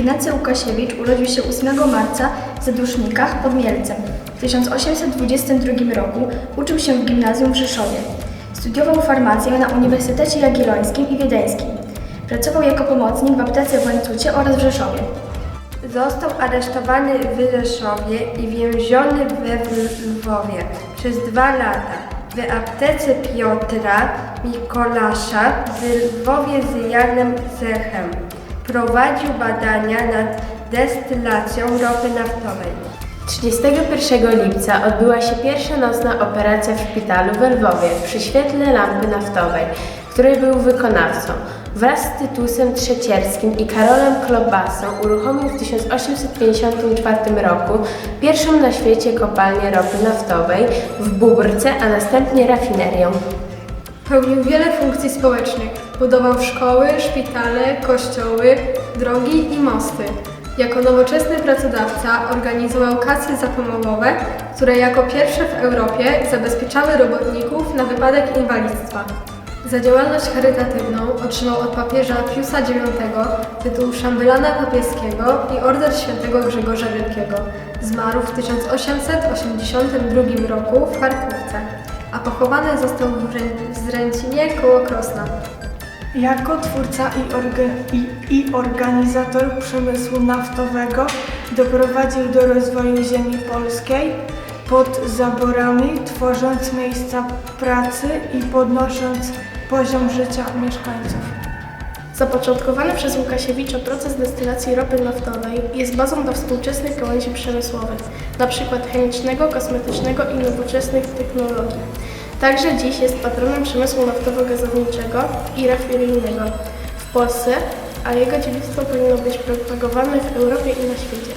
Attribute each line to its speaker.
Speaker 1: Ignacy Łukasiewicz urodził się 8 marca w Zadusznikach pod Mielcem. W 1822 roku uczył się w gimnazjum w Rzeszowie. Studiował farmację na Uniwersytecie Jagiellońskim i Wiedeńskim. Pracował jako pomocnik w aptece w Łańcucie oraz w Rzeszowie.
Speaker 2: Został aresztowany w Rzeszowie i więziony we Lwowie przez dwa lata. W aptece Piotra Mikolasza w Lwowie z Janem Zechem prowadził badania nad destylacją ropy naftowej.
Speaker 3: 31 lipca odbyła się pierwsza nocna operacja w szpitalu w Lwowie przy świetle lampy naftowej, której był wykonawcą. Wraz z Tytusem Trzecierskim i Karolem Klobasą uruchomił w 1854 roku pierwszą na świecie kopalnię ropy naftowej w Bóbrce, a następnie rafinerię.
Speaker 4: Pełnił wiele funkcji społecznych. Budował szkoły, szpitale, kościoły, drogi i mosty. Jako nowoczesny pracodawca organizował kasy zapomogowe, które jako pierwsze w Europie zabezpieczały robotników na wypadek inwalidztwa. Za działalność charytatywną otrzymał od papieża Piusa IX tytuł szambelana papieskiego i order świętego Grzegorza Wielkiego. Zmarł w 1882 roku w Charkówce, a pochowany został w Rę- w Zręcinie koło Krosna.
Speaker 5: Jako twórca i, orga- i, i organizator przemysłu naftowego doprowadził do rozwoju ziemi polskiej pod zaborami, tworząc miejsca pracy i podnosząc poziom życia mieszkańców.
Speaker 6: Zapoczątkowany przez Łukasiewicza proces destylacji ropy naftowej jest bazą do współczesnych gałęzi przemysłowych, np. chemicznego, kosmetycznego i nowoczesnych technologii. Także dziś jest patronem przemysłu naftowo-gazowniczego i rafineryjnego w Polsce, a jego dziedzictwo powinno być propagowane w Europie i na świecie.